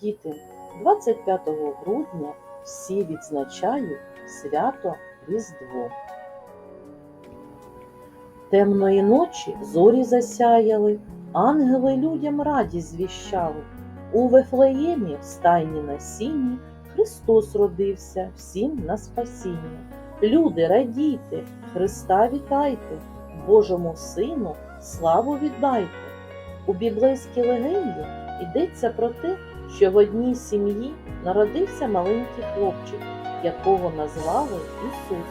Діти, 25 грудня всі відзначають свято Різдво. Темної ночі зорі засяяли, ангели людям радість звіщали. У Вифлеємі в стайні на Христос родився всім на спасіння. Люди, радійте, Христа вітайте, Божому Сину славу віддайте. У біблейській легенді йдеться про те, що в одній сім'ї народився маленький хлопчик, якого назвали Ісус.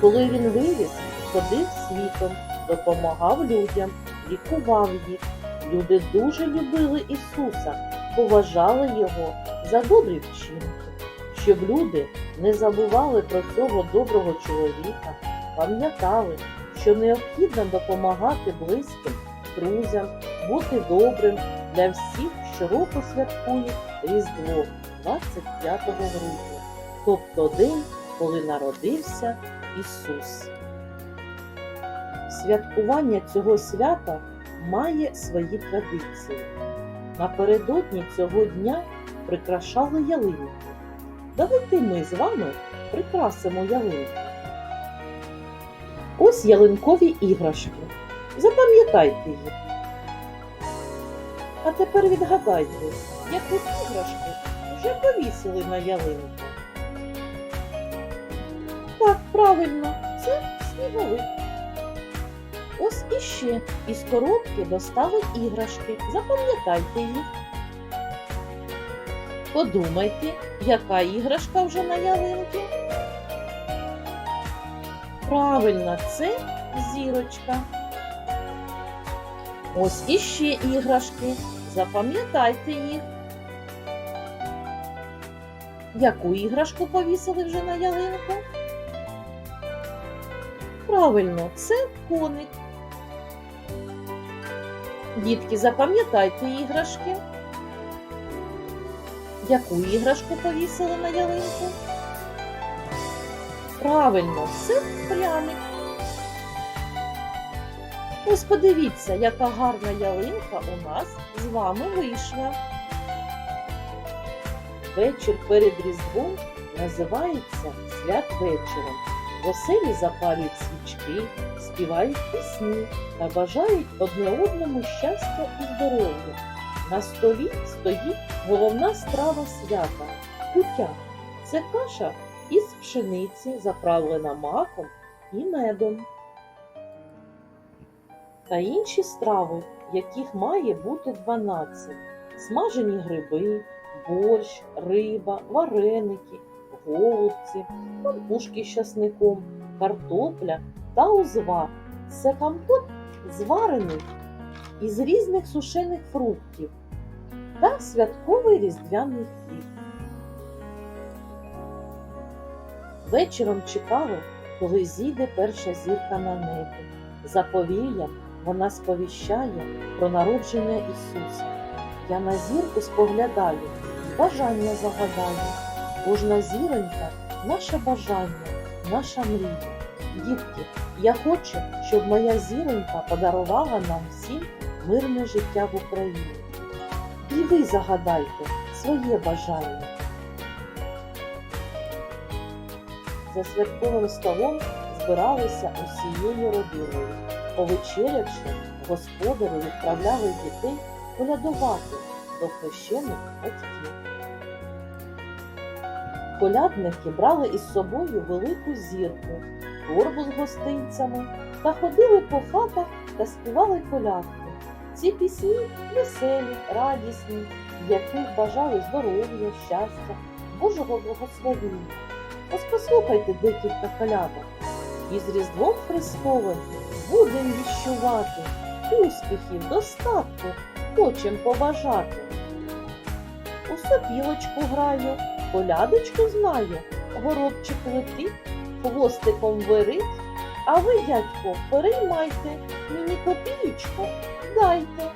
Коли він виріс, ходив світом, допомагав людям, лікував їх. Люди дуже любили Ісуса, поважали Його за добрі вчинки. Щоб люди не забували про цього доброго чоловіка, пам'ятали, що необхідно допомагати близьким, друзям, бути добрим для всіх щороку святкують Різдво 25 грудня, тобто день, коли народився Ісус. Святкування цього свята має свої традиції. Напередодні цього дня прикрашали ялинку. Давайте ми з вами прикрасимо ялинку. Ось ялинкові іграшки. Запам'ятайте їх. А тепер відгадайте, яку іграшку вже повісили на ялинку. Так, правильно, це сніговик. Ось іще із коробки достали іграшки. Запам'ятайте їх. Подумайте, яка іграшка вже на ялинці. Правильно, це зірочка. Ось іще іграшки. Запам'ятайте їх. Яку іграшку повісили вже на ялинку? Правильно, це коник. Дітки, запам'ятайте іграшки. Яку іграшку повісили на ялинку? Правильно, це пряник. Ось подивіться, яка гарна ялинка у нас з вами вийшла. Вечір перед Різдвом називається святвечором. В оселі запалюють свічки, співають пісні та бажають одне одному щастя і здоров'я. На столі стоїть головна страва свята кутя. Це каша із пшениці, заправлена маком і медом. Та інші страви, яких має бути 12. Смажені гриби, борщ, риба, вареники, голубці, пампушки з часником, картопля та узвар. Це компот зварений із різних сушених фруктів та святковий різдвяний хліб. Вечором чекали, коли зійде перша зірка на небі. За повіям вона сповіщає про народження Ісуса. Я на зірку споглядаю, бажання загадаю. Кожна зіронька наше бажання, наша мрія. Дітки, я хочу, щоб моя зіронька подарувала нам всім мирне життя в Україні. І ви загадайте своє бажання. За святковим столом збиралися усією родиною. Повечерявши, господарі відправляли дітей колядувати до хрещених батьків. Колядники брали із собою велику зірку, торбу з гостинцями та ходили по хатах та співали колядки. Ці пісні веселі, радісні, в яких бажали здоров'я, щастя, Божого благословення. Ось послухайте декілька колядок. Із Різдвом Христовим будем віщувати, успіхів, достатку хочем побажати. У сопілочку граю, колядочку знаю, горобчик летить, хвостиком вирить, а ви, дядько, переймайте, мені копієчку дайте.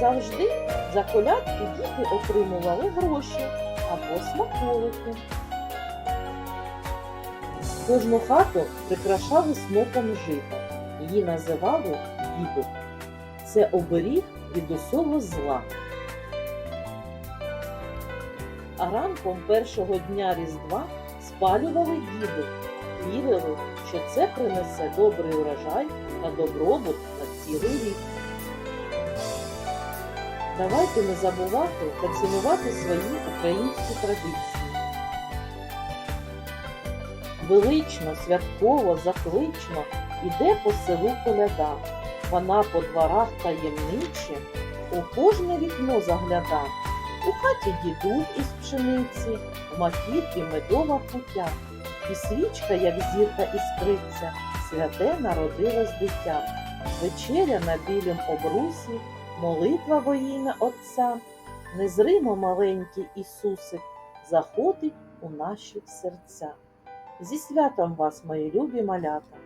Завжди за колядки діти отримували гроші або смаколики. Кожну хату прикрашали смоком жита. Її називали дідок. Це оберіг від усього зла. А ранком першого дня Різдва спалювали діди, вірили, що це принесе добрий урожай та добробут на цілий рік. Давайте не забувати та цінувати свої українські традиції. Велично, святково, заклично іде по селу коляда. Вона по дворах таємниче, у кожне вікно загляда. У хаті дідух із пшениці, в макітрі медова путя, і свічка, як зірка іскриться, святе народилось дитя. Вечеря на білім обрусі, молитва во ім'я Отця, незримо маленький Ісусик заходить у наші серця. Зі святом вас, мої любі малята!